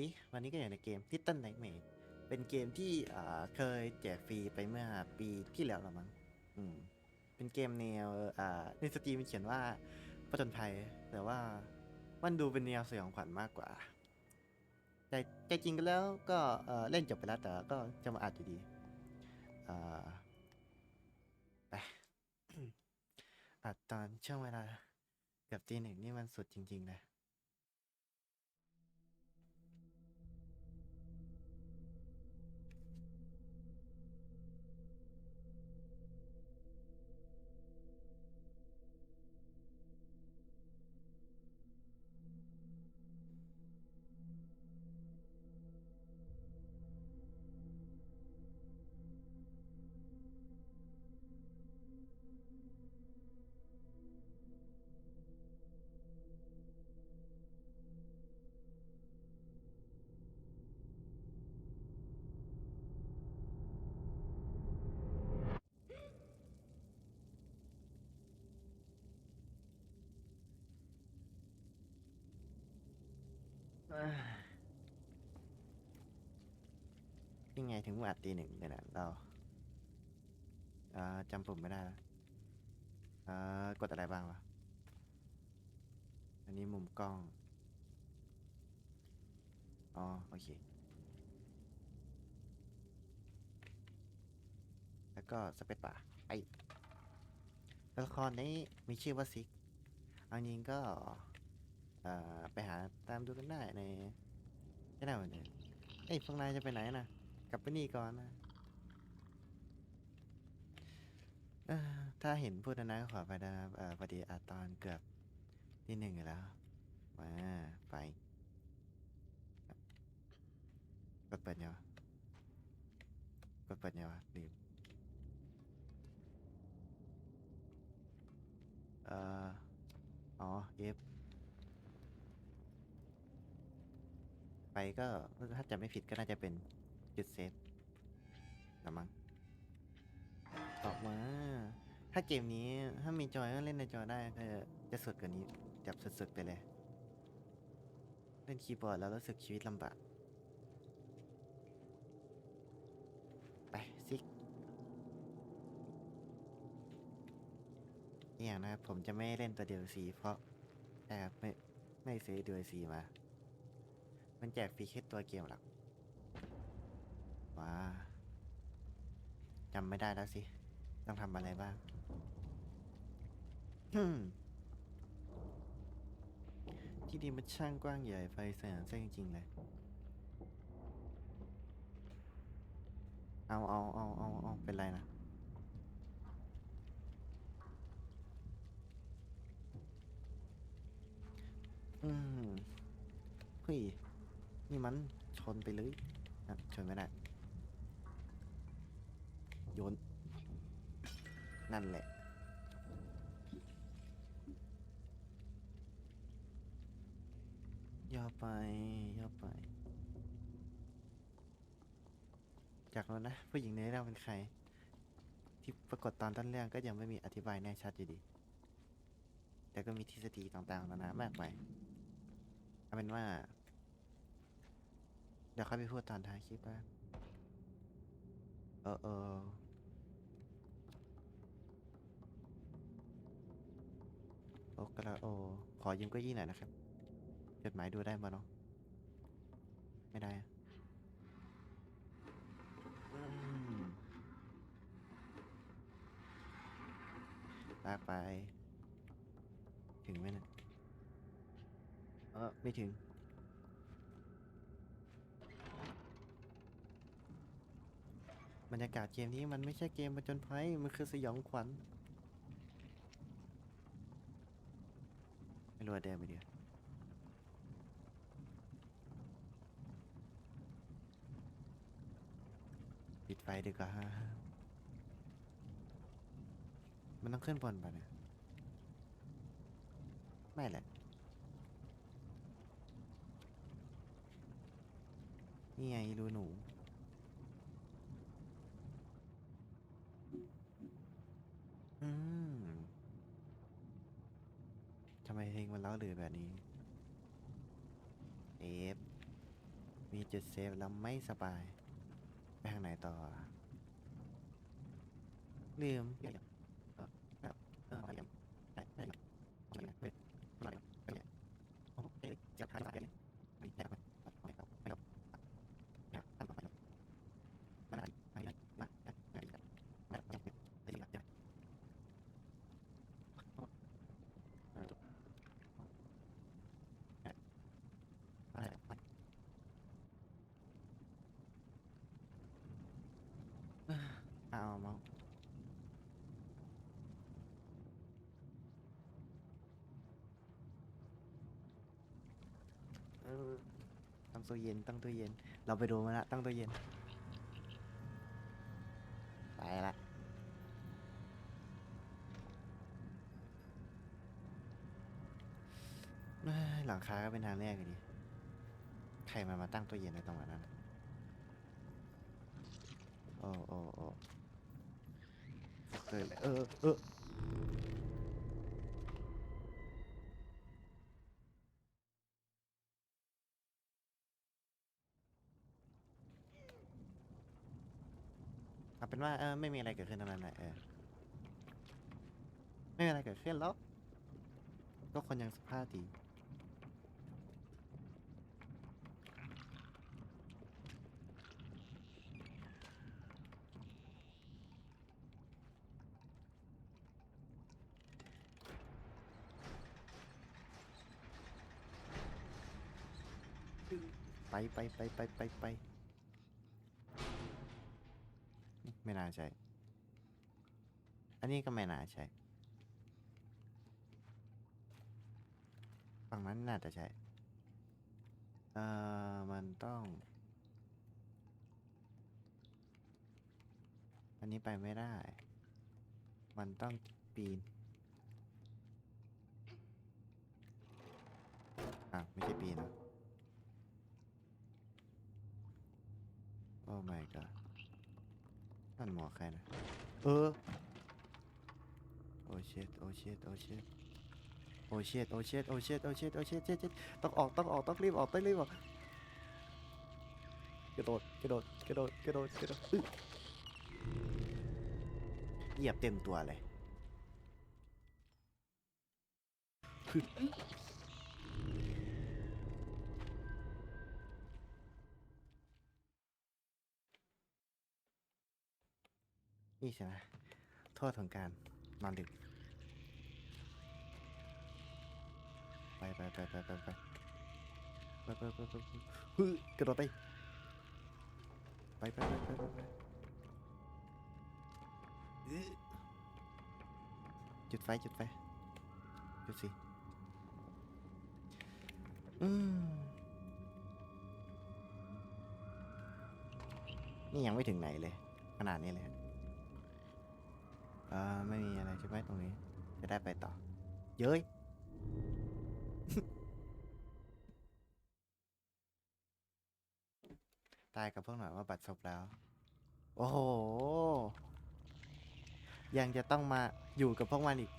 ดี วันนี้ก็อยู่ในเกม Little Nightmare เป็นเกมที่เคยแจกฟรีไปเมื่อปีที่แล้วละมั้งอืมเป็นเกมแนวในสตรีมเขียนว่าผจญภัย แต่ว่ามันดูเป็นแนวสยองขวัญมากกว่า แต่ใจจริงกันแล้วก็เล่นจบไปแล้วแต่ก็จะมาอัดอยู่ดีไปอัดตอนช่วงเวลาเกับตีหนึ่งนี่มันสุดจริงๆนะ ยังไงถึงมาตีหนึ่งเนี่ยนะเราเอ่อจำปุ่มไม่ได้แล้วเอ่อกดอะไรบ้างวะ อันนี้มุมกล้อง อ๋อ โอเค แล้วก็สเปซป่าไอตัวละครนี้มีชื่อว่าซิก เอาจริงก็ ไปหาตามดูกันได้ในไม่ได้วันนี้เอ้ยพวกนายจะไปไหนนะกลับไปนี่ก่อนนะถ้าเห็นพูดนะนะขอไปนะครับเอ่อพอดีอาตอนเกือบที่หนึ่งแล้ว มาไปกดเปิดยังวะกดเปิดยังวะลืมเอ่ออ๋อ F ไปก็ถ้าจำไม่ผิดก็น่าจะเป็นจุดเซฟละมั้งออกมา ถ้าเกมนี้ถ้ามีจอยก็เล่นในจอได้ก็จะสุดกว่านี้จับสุดๆไปเลย เล่นคีย์บอร์ดแล้วรู้สึกชีวิตลำบาก ไปซิกอย่างนะครับผมจะไม่เล่นตัว DLC เพราะแอบไม่ไม่ซื้อ DLC มา มันแจกฟรีแค่ตัวเกมหลักว้าจำไม่ได้แล้วสิ ต้องทำอะไรบ้างที่ดีมันช่างกว้างใหญ่ไฟแสงแสงจริงๆเลย เอาเอาเอาเอาเอาเป็นไรนะอืมเฮ้ย นี่มันชนไปเลยอะชนไม่ได้โยน นั่นแหละ ย่อไป ย่อไป จากนั้นนะ ผู้หญิงในเรื่องเป็นใคร ที่ปรากฏตอนต้นเรื่องก็ยังไม่มีอธิบายแน่ชัดอยู่ดี แต่ก็มีทฤษฎีต่างๆ นานา มากมายเอาเป็นว่า เดี๋ยวค่อยไปพูดตอนท้ายคลิปว่าเออเออโอกระโอ ขอยืมเก็ยี่หน่อยนะครับ จดหมายดูได้มาเนาะ ไม่ได้อะลากไป ถึงไหมเนะเออ ไม่ถึง บรรยากาศเกมนี้มันไม่ใช่เกมประจนภัยมันคือสยองขวัญไม่รู้ว่าเดินไปเดียวปิดไฟดีกว่ามันต้องขึ้นบนป่ะเนี่ยไม่แหละ นี่ไงรูหนู แบบนี้เอฟมีจุดเซฟแล้วไม่สบาย ไปทางไหนต่อ ลืม เอาเอามาเออตั้งตู้เย็นตั้งตู้เย็น เราไปดูมาละตั้งตู้เย็น ไปละหลังคาก็เป็นทางแรกอยู่ดีใครมามาตั้งตัวเย็นไว้ตรงนั้นโอ้โอ้โอ้ เกิดเลยเออเออเอาเป็นว่าเออไม่มีอะไรเกิดขึ้นตรงนั้นแหละเออไม่มีอะไรเกิดขึ้นแล้ว ก็คนยังสภาพดี ไปไปไปไปไปไปไม่น่าใช่ อันนี้ก็ไม่น่าใช่ ฝั่งนั้นน่าจะใช่ เอ่อ มันต้อง อันนี้ไปไม่ได้ มันต้องปีน อะ ไม่ใช่ปีนเหรอ โอ้ my god นั่นหมวกใครนะ เออ โอ้เชิดโอ้เชิดโอ้เชิดโอ้เชิดโอ้เชิดโอ้เชิดโอ้เชิดโอ้เชิดเชิดเชิดต้องออกต้องออกต้องรีบออกต้องรีบออกกระโดดกระโดดกระโดดกระโดดกระโดดเหยียบเต็มตัวเลย นี่ใช่ไหมโทษของการนอนดึกไปไปไปไปไปไปไปไปไปไปไปฮึกระโดดไป ไปไปไปไปไปจุดไฟจุดไฟจุดสิอืมนี่ยังไม่ถึงไหนเลย ขนาดนี้เลย อ่าไม่มีอะไรใช่ไหมตรงนี้ จะได้ไปต่อ เย้ยตายกับพวกหน่อยว่าบัตรซบแล้ว โอ้โห ยังจะต้องมาอยู่กับพวกมันอีก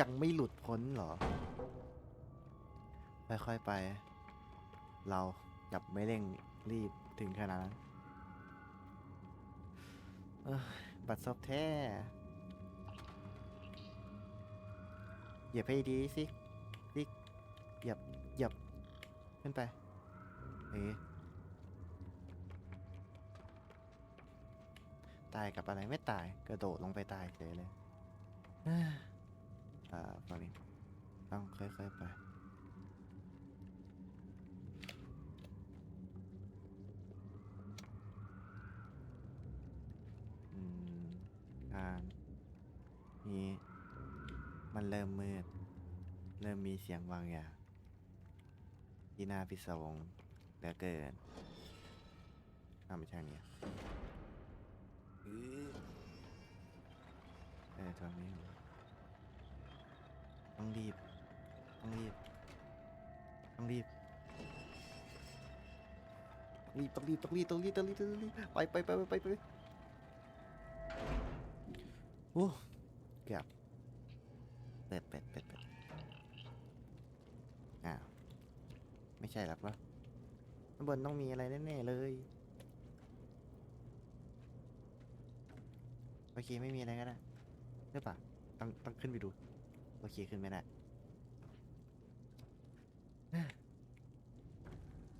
ยังไม่หลุดพ้นเหรอ ค่อยๆไป เราจับไม่เร่ง รีบถึงขนาดนั้นบัตรซบแท้ เหยียบให้ดีสิสิเหยียบเหยียบขึ้นไป เอ๊ตายกับอะไรไม่ตาย กระโดดลงไปตายเฉยเลยอ่าฝั่งนี้ต้องค่อยๆไป อืมทางนี้ มันเริ่มมืด เริ่มมีเสียงบางอย่างที่น่าพิศวงเหลือเกินทำไปทางเนี้ยเออทางนี้ต้องรีบ ต้องรีบ ต้องรีบรีบต้องรีบต้องรีบต้องรีบต้องรีบต้องรีบไปไปไปไปไป อ้เกือบเป็ดเป็ดเป็ดเป็ดอ้าว ไม่ใช่หรอกเนะข้างบนต้องมีอะไรแน่ๆเลย โอเคไม่มีอะไรก็ได้หรือเปล่าต้องต้องขึ้นไปดู โอเคขึ้นไม่ได้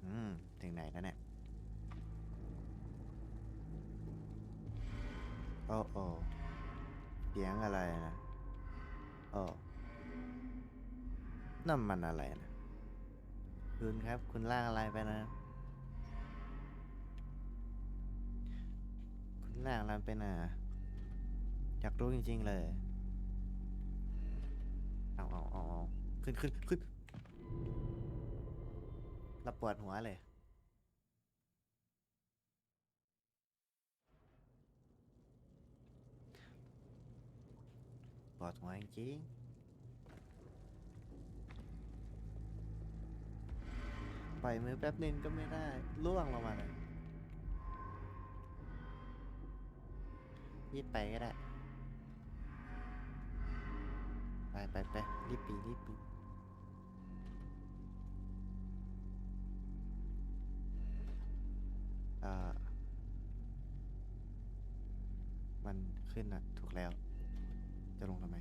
อืม ถึงไหนแล้วเนี่ย โอ้โอ้ เสียงอะไรนะโอ้นั่นมันอะไรนะ คุณครับ คุณล่างอะไรไปนะ คุณล่างอะไรไปนะอยากรู้จริง ๆ เลย เอาเอาเอาเอาขึ้นขึ้นขึ้นเราปวดหัวเลย ปวดหัวจริงๆปล่อยมือแป๊บนึงก็ไม่ได้ล่วงลงมาเลยรีบไปก็ได้ ไปไปไปรีบปีรีบปีเออมันขึ้นอะถูกแล้ว จะลงทำไม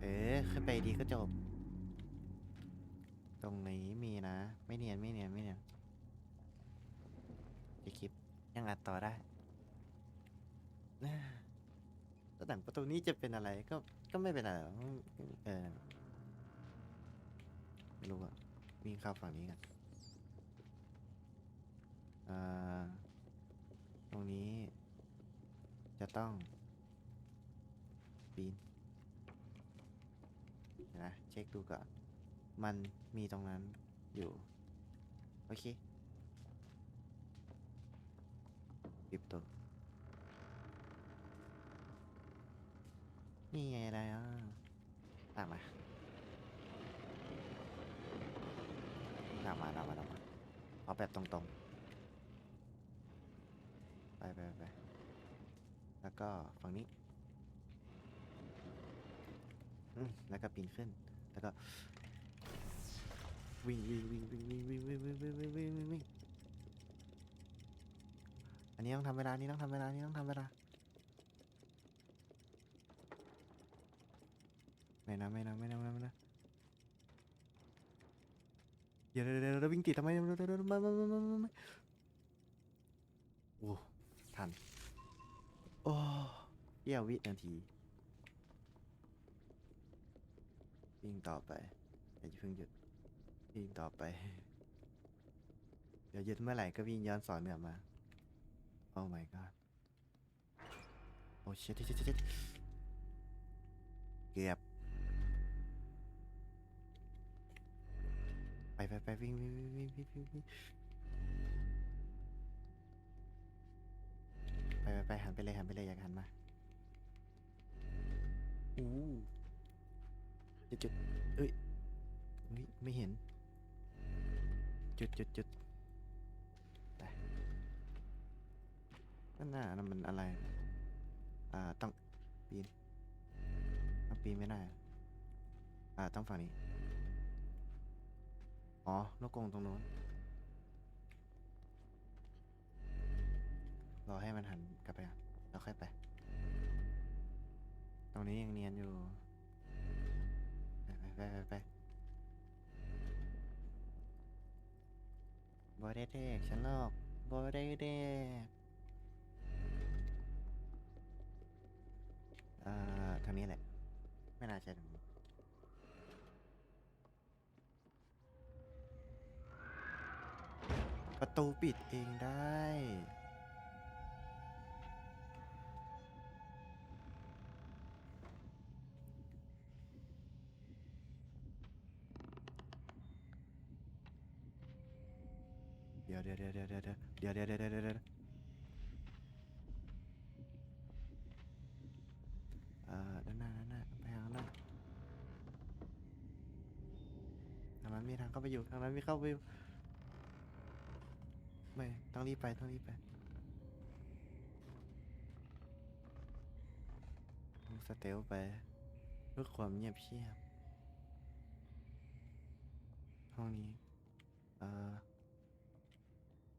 เอ๊ะขึ้นไปดีก็จบ ตรงนี้มีนะ ไม่เนียนไม่เนียนไม่เนียนจะคลิปยังอัดต่อได้แล้วหนังประตูนี้จะเป็นอะไรก็ก็ไม่เป็นอะไรหรอกเออไม่รู้อะวิ่งเข้าฝั่งนี้กันอ่าตรงนี้จะต้อง ปีนเดี๋ยวนะ เช็คดูก่อน มันมีตรงนั้นอยู่ โอเคปิดตัวนี่ไงอะไรอะตามมาตามมาตามมาตามมาเอาแบบตรงๆ ไปไปไปแล้วก็ฝั่งนี้แล้วก็ปีนขึ้น แล้วก็วิ่งวิ่งวิ่งวิ่งวิ่งวิ่งวิ่งวิ่งวิ่งวิ่งวิ่งวิ่งวิ่งอันนี้ต้องทำเวลานี้ต้องทำเวลานี้ต้องทำเวลาไม่นะไม่นะไม่นะไม่นะไม่นะเดี๋ยวเดี๋ยวเดี๋ยววิ่งติดทำไมเดี๋ยวเดี๋ยวเดี๋ยวไม่ไม่ไม่ไม่ไม่ไม่โอ้ทันโอ้เยี่ยววินาที วิ่งต่อไปอย่าเพิ่งหยุดวิ่งต่อไป เดี๋ยวหยุดเมื่อไหร่ก็วิ่งย้อนสอนกลับมา โอ้ my god โอ้ชิดชิดชิดชิดเกือบไปไปไปวิ่งวิ่งวิ่งวิ่งวิ่งวิ่งวิ่งไปไปไปหันไปเลยหันไปเลยอยากหันมาอู้ จุดจุดเอ้ยเฮ้ยไม่เห็น จุดจุดจุดไปนั่นน่ะนั่นมันอะไร อ่าต้องปีนต้องปีนไม่ได้ อ่าต้องฝั่งนี้ อ๋อนกกรงตรงนู้น รอให้มันหันกลับไปก่อนแล้วค่อยไป ตรงนี้ยังเนียนอยู่ ไปไปไปบอได้เด็กฉันลอกบอได้เด็กอ่าทางนี้แหละ ไม่น่าใช่ทางนี้ประตูปิดเองได้ เดี๋ยวเดี๋ยวเดี๋ยวเดี๋ยวเอ่าด้านหน้าด้านหน้าไปทางนั้นทางนั้นมีทางเข้าไปอยู่ทางนั้นมีเข้าไปอยู่ไม่ต้องรีบไปต้องรีบไปต้องสเตลไปเพื่อความเงียบเชียบห้องนี้เอ่อ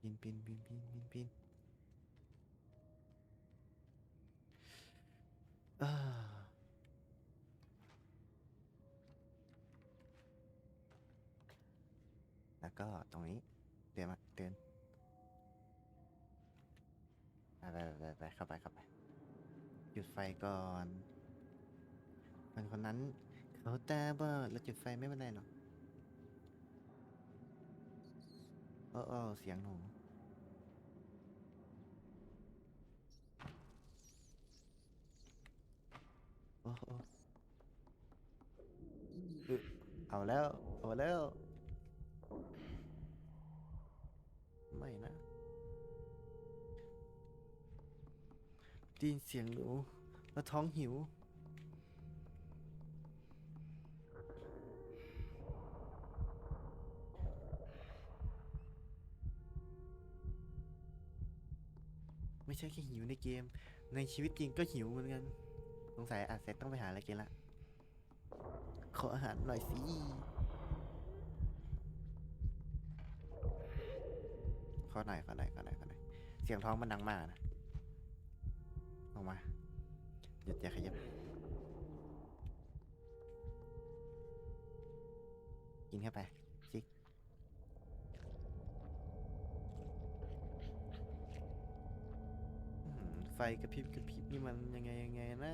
ปีนปีนปีนปีนปีนปีนออแล้วก็ตรงนี้ เดินมาเดินไปไปไปไปเข้าไปเข้าไปหยุดไฟก่อนคนคนนั้นเขาตาบอดแล้วจุดไฟไม่เป็นไรหรอกเออเออเสียงหนูโอ้โอ้อึ เอาแล้ว เอาแล้ว ไม่นะได้ยินเสียงหนูแล้วท้องหิว ไม่ใช่แค่หิวในเกม ในชีวิตจริงก็หิวเหมือนกัน สงสัยอาจเสร็จต้องไปหาอะไรกินละ ขออาหารหน่อยสิ ขอหน่อยขอหน่อยขอหน่อยขอหน่อยเสียงท้องมันดังมากนะ ออกมา หยุดอย่าขยับ กินเข้าไปจิกไฟกระพริบกระพริบนี่มันยังไงยังไงนะ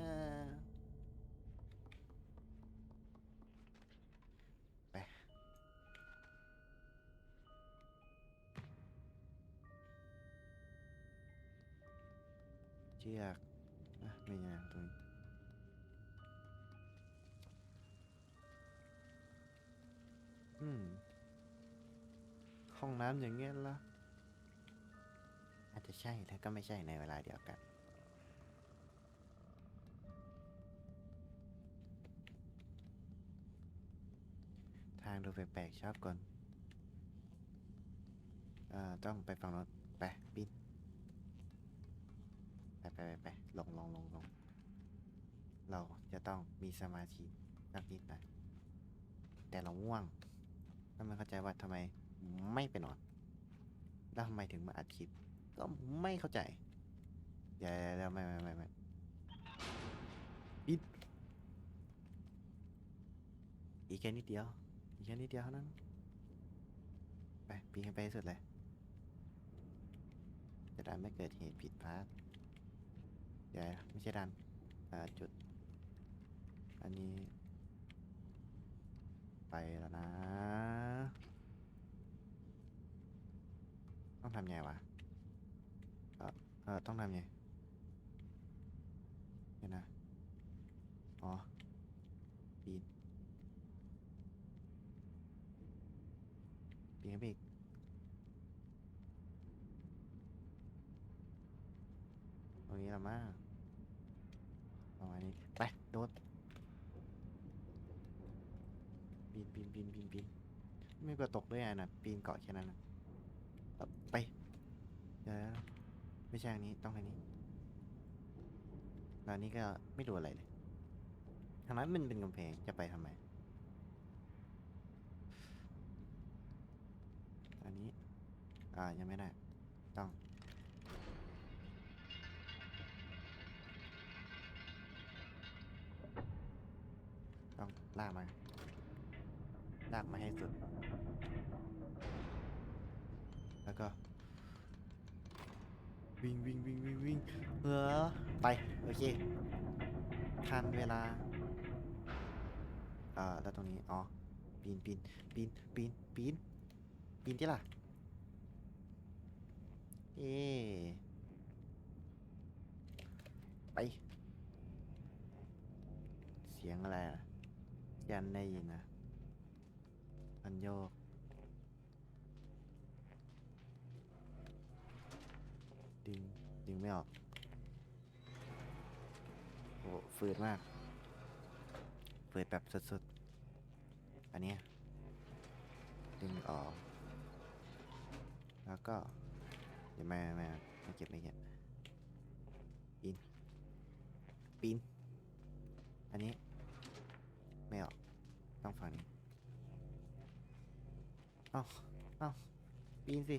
เชือกอะไม่ยากตรงนี้อืมห้องน้ำอย่างเงี้ยละอาจจะใช่แต่ก็ไม่ใช่ในเวลาเดียวกัน ทางดูแปลกๆชอบก่อน อ่อต้องไปฝั่งโน้นไปปีน ไปไปไปไปลงลงลงลงเราจะต้องมีสมาธิสักนิดหนะแต่เราง่วงแล้วไม่เข้าใจว่าทำไมไม่ไปนอนแล้วทำไมถึงมาอัดคลิป ก็ไม่เข้าใจเดี๋ยวเดี๋ยวไม่ไม่ไม่ไม่ปิดอีกแค่นิดเดียว อีกแค่นิดเดียวเท่านั้น ไปปีนขึ้นไปให้สุดเลย จะได้ไม่เกิดเหตุผิดพลาด ดี๋ยวไม่ใช่ดันจุด อันนี้ ไปแล้วนะ ต้องทำไงวะเออเออต้องทำไงเดี๋ยวนะ อ๋อ ปีน ปีนขึ้นไปอีก ตรงนี้ละมั้งประมาณนี้ ไป โดด ปีนปีนปีนปีนปีน ไม่กลัวตกด้วยอะนะปีนเกาะแค่นั้นนะไปเดี๋ยวไม่ใช่อันนี้ต้องอันนี้แล้วอันนี้ก็ไม่ดูอะไรเลยทางนั้นมันเป็นกำแพงจะไปทำไมอันนี้ อ่ายังไม่ได้ ต้องต้องลากมาลากมาให้สุด วิ่งเออไป โอเค ทันเวลาเอ่อแล้วตรงนี้ อ๋อ ปีนปีนปีนปีนปีนปีนที่ล่ะ เอไป เสียงอะไรอะยันได้ยินนะมันโยก ฝืดมากฝืดแบบสุดๆ อันนี้ดึงออก แล้วก็เดี๋ยวไม่ไม่ไม่ไม่เก็บไม่เก็บปีนปีนอันนี้ ไม่ออก ต้องฝั่งนี้เอาเอาปีนสิ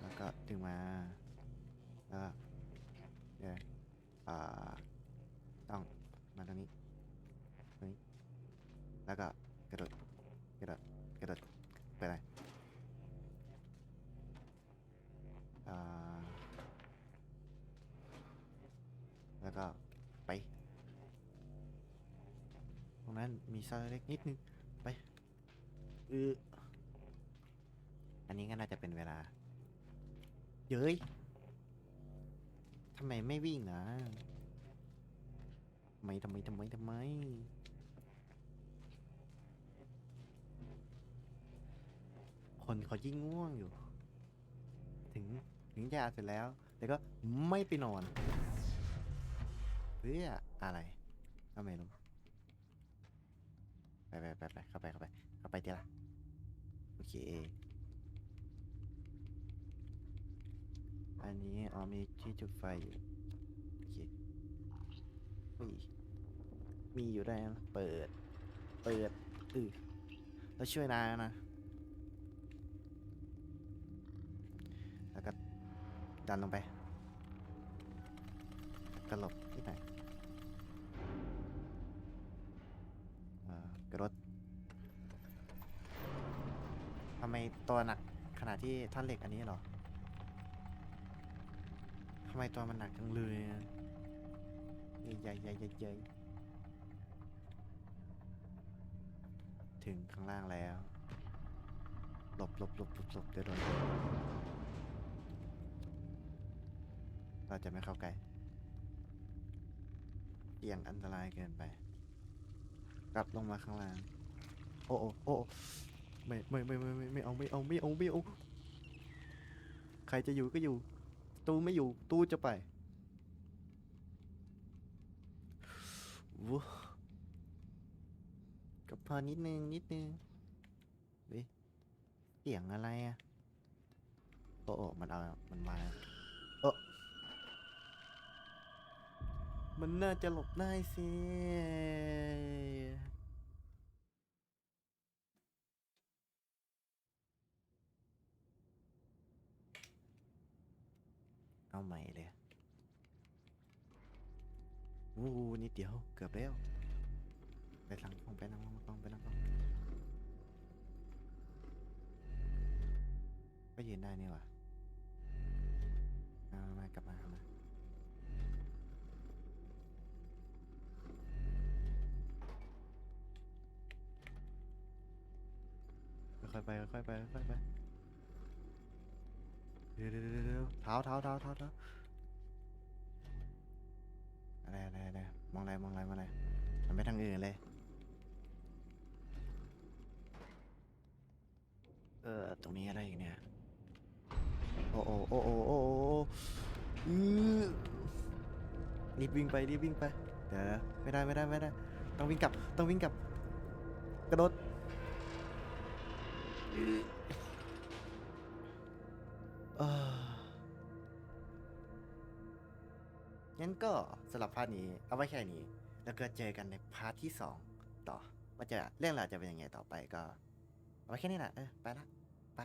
แล้วก็ดึงมา แล้วก็เดี๋ยวอ่าต้องมาตรงนี้ตรงนี้ แล้วก็กระโดดกระโดดกระโดดไปไหนอ่าแล้วก็ไปตรงนั้นมีซอยเล็กนิดนึงไปเอออันนี้ก็น่าจะเป็นเวลา เย้ย ทำไมไม่วิ่งนะทำไมทำไมทำไมทำไม คนเขายิ่งง่วงอยู่ ถึงถึงยาเสร็จแล้วแต่ก็ไม่ไปนอนเพื่ออะไรก็ไม่รู้ไปไปไปไปเข้าไปเข้าไปเข้าไปเดี๋ยวละโอเค อันนี้อ๋อมีที่จุดไฟอยู่โอเคอุ้ยมีอยู่ได้นะเปิด เปิดอือแล้วช่วยนายนะ แล้วก็ดันลงไปกระหลบที่ไหนอ่อกระดทำไมตัวหนักขนาดที่ท่อนเหล็กอันนี้หรอ ทำไมตัวมันหนักจังเลยใหญ่ใหญ่ใหญ่ใหญ่ถึงข้างล่างแล้ว หลบหลบหลบหลบหลบเดี๋ยวโดนเราจะไม่เข้าใกล้เสี่ยงอันตรายเกินไป กลับลงมาข้างล่าง โอ้โอ้โอ้ไม่ไม่ไม่ไม่ไม่ไม่เอาไม่เอาไม่เอาไม่เอา ใครจะอยู่ก็อยู่ ตูไม่อยู่ ตูจะไปวู้ก็พอนิดนึงนิดนึงเฮ้ยเสียงอะไรอะโอ้โอมันเอา มันมาเออมันน่าจะหลบได้สิ เอาใหม่เลยโอ้นิดเดียวเกือบแล้วไปหลังห้องไปนั่งห้องไปนั่งห้องก็ยืนได้นี่หว่าเอามากลับมามาค่อยๆไปค่อยๆไปค่อยๆไป ดี๋ยวเดี๋ยวเดี๋ยวเดี๋ยวเท้าเท้าเท้าเท้าเท้าอะไรอะไรอะไรมองอะไรมองอะไรมองอะไรมันไปทางอื่นเลย เออ ตรงนี้อะไรอีกเนี่ย โอ้โอ้โอ้โอ้โอ้โอ้อือรีบวิ่งไปรีบวิ่งไป เดี๋ยวนะไม่ได้ไม่ได้ไม่ได้ ต้องวิ่งกลับ ต้องวิ่งกลับ กระโดด ก็เจอกันในพาร์ทที่สองต่อว่าจะเรื่องราวจะเป็นยังไงต่อไปก็ เอาไว้แค่นี้แหละเออ ไปละ ไป